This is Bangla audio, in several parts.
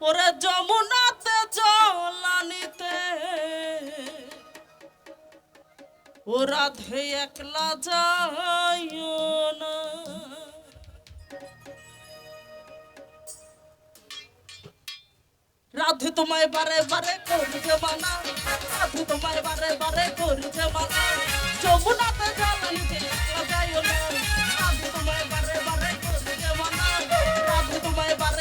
ওরে যমুনাতে জলানিতে। ও রাধে একলা যাইও না। রাধে তোমায় বারে বারে করছে মানা। রাধে তোমায় বারে বারে করছে মানা। যমুনাতে জলানিতে একলা যাইও না। রাধে তোমায় বারে বারে করছে মানা। রাধে তোমায় বারে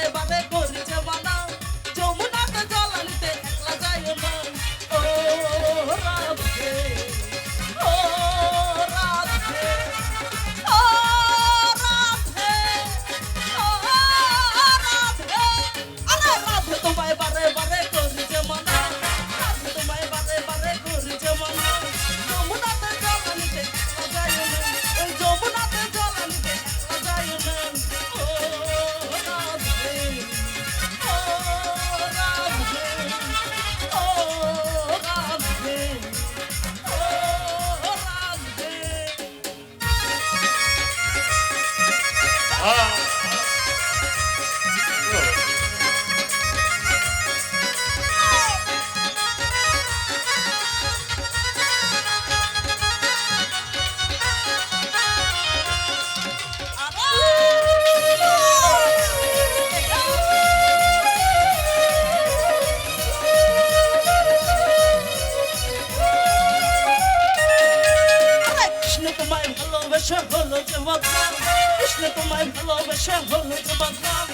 ভালোবেসে হলো যে বদনাম কৃষ্ণ তোমায় ভালোবেসে হলো যে বদনাম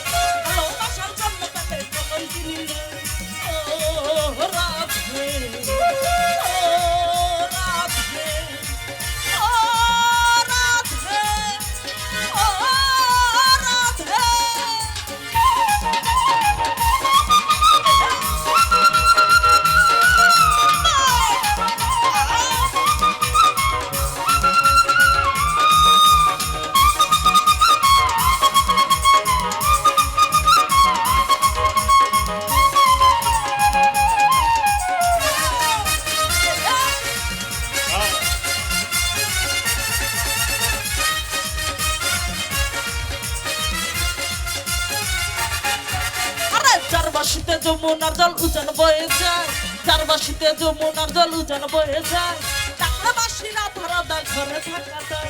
যমুনার জল উজান বয়ে যায়। চারবাসীতে যমুনার জল উজান বয়ে যায়। চাকরাবাসীরা ধরা দেয় ঘরে থাকা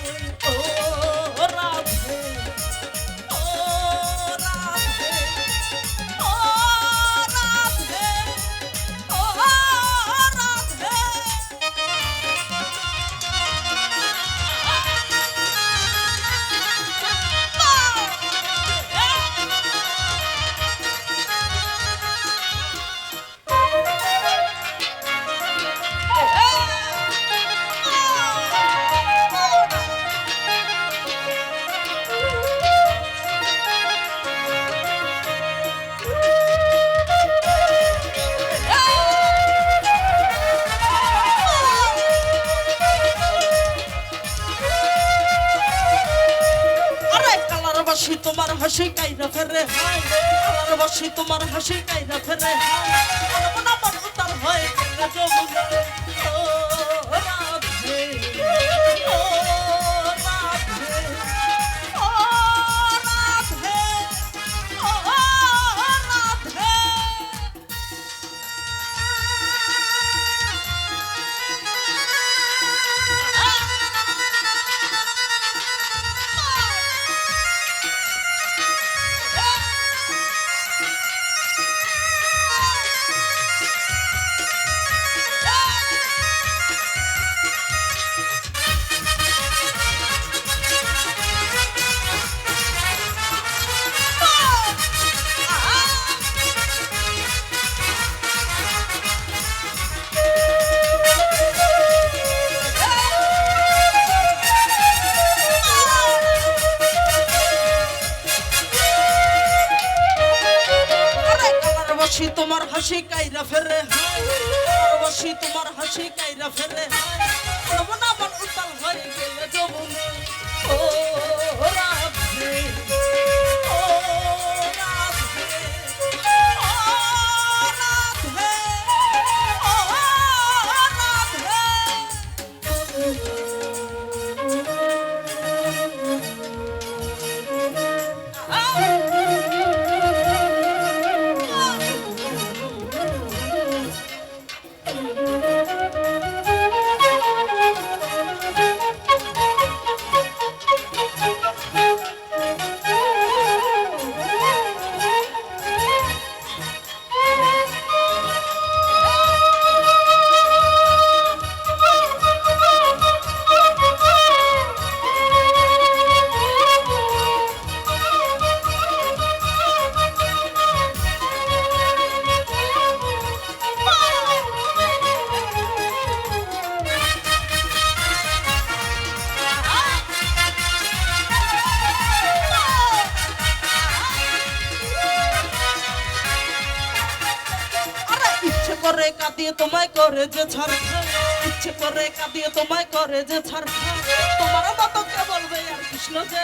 কালার বাসি তোমার হাসি কাইরা ফেরে ফের রে ভালোবাসি, তোমার হাসি কাইরা ফেরে ফের উতার হয় ও রাধে, ও বাসি তোমার হাসি কাইরা ফেরে বাসি তোমার হাসি কাইরা ফেরে মন উতাল হয়ে করে কাঁদিয়ে তোমায় করে যে ছাড় ইচ্ছে করে কাঁদিয়ে তোমায় করে যে ছাড় তোমার মতো কে বলবে আর কৃষ্ণ যে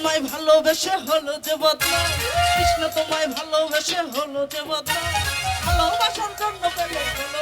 তোমায় ভালোবেসে হলো যে বদলা। কৃষ্ণ তোমায় ভালোবেসে হলো যে বদলা। ভালোবাসার জন্য পেলে হলো